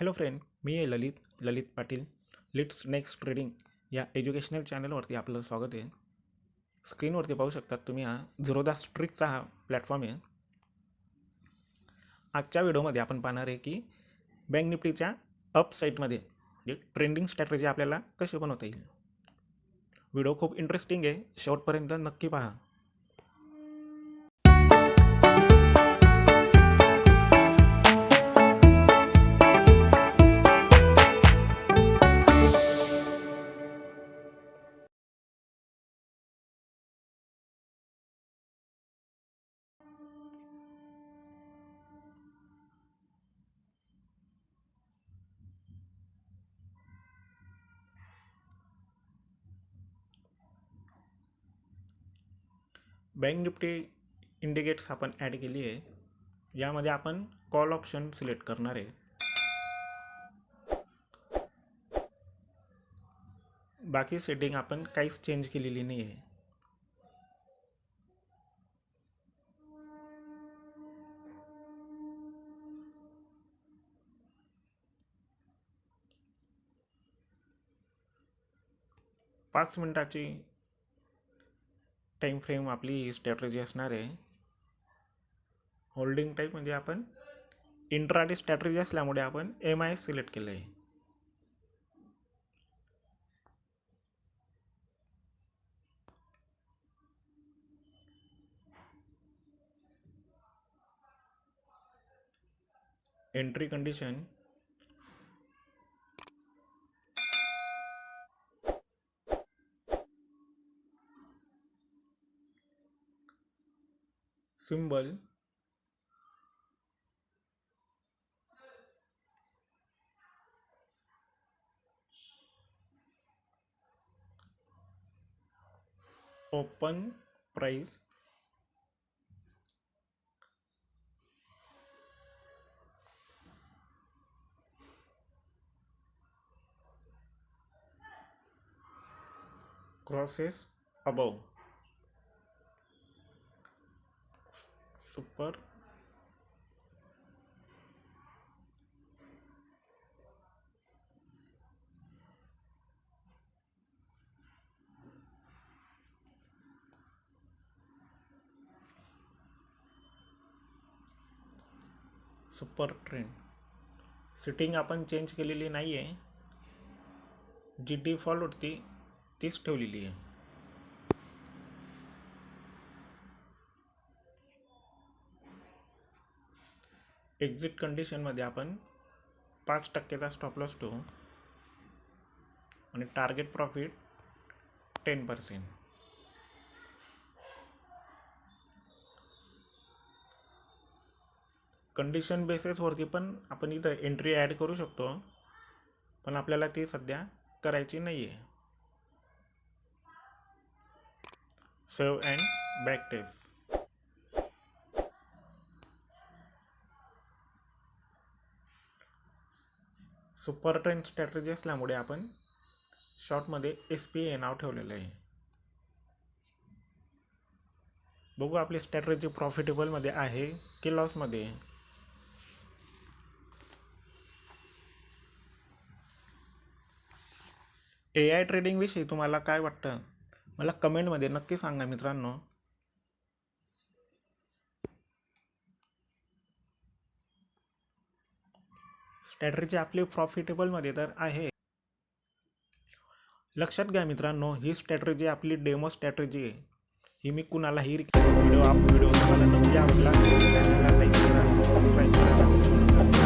Hello friend मी आहे Lalit Lalit Patil. Let's next trading या एज्युकेशनल चॅनलवरती आपलं स्वागत आहे. स्क्रीनवरती पाहू शकतात तुम्ही हा झिरोदा स्ट्रिकचा हा प्लॅटफॉर्म आहे. आजच्या व्हिडिओमध्ये आपण पाहणार आहे की बँक निफ्टीच्या अपसाईटमध्ये म्हणजे ट्रेंडिंग स्ट्रॅटेजी आपल्याला कशी बनवता येईल. व्हिडिओ खूप इंटरेस्टिंग आहे. शेवटपर्यंत नक्की पहा. बँक निफ्टी इंडिकेट्स आपण ॲड केली आहे. यामध्ये आपण कॉल ऑप्शन सिलेक्ट करणार आहे. बाकी सेटिंग आपण काहीच चेंज केलेली नाही आहे. पाच मिनटाची टाईम फ्रेम आपली ही स्ट्रॅटर्जी असणार आहे. होल्डिंग टाईप म्हणजे आपण इंट्राडे स्ट्रॅटर्जी असल्यामुळे आपण एम आय सिलेक्ट केलं आहे entry condition symbol. Open price. Crosses above super super trend setting आपण चेंज केलेली नाही आहे जी डिफॉल्ट होती तीच ठेवलेली आहे. एक्झिट कंडिशनमध्ये आपण पाच टक्केचा स्टॉप लॉस ठेवू आणि target profit ten percent condition बेसिसवरती पण आपण इथं एंट्री ॲड करू शकतो पण आपल्याला ती सध्या करायची नाही आहे save and back test super trend strategy असल्यामुळे आपण शॉर्टमध्ये एस पी ए नाव ठेवलेलं आहे. बघू आपली स्ट्रॅटर्जी प्रॉफिटेबलमध्ये आहे की लॉसमध्ये. ए आय ट्रेडिंगविषयी तुम्हाला काय वाटतं? मला कमेंटमध्ये नक्की सांगा मित्रांनो. स्ट्रॅटर्जी आपली प्रॉफिटेबलमध्ये तर आहे. लक्षात घ्या मित्रांनो ही स्ट्रॅटर्जी आपली डेमो स्ट्रॅटर्जी आहे. ही मी कुणालाही व्हिडिओ आप व्हिडिओ तुम्हाला नक्की आवडला चॅनलला लाईक करा सबस्क्राईब करा.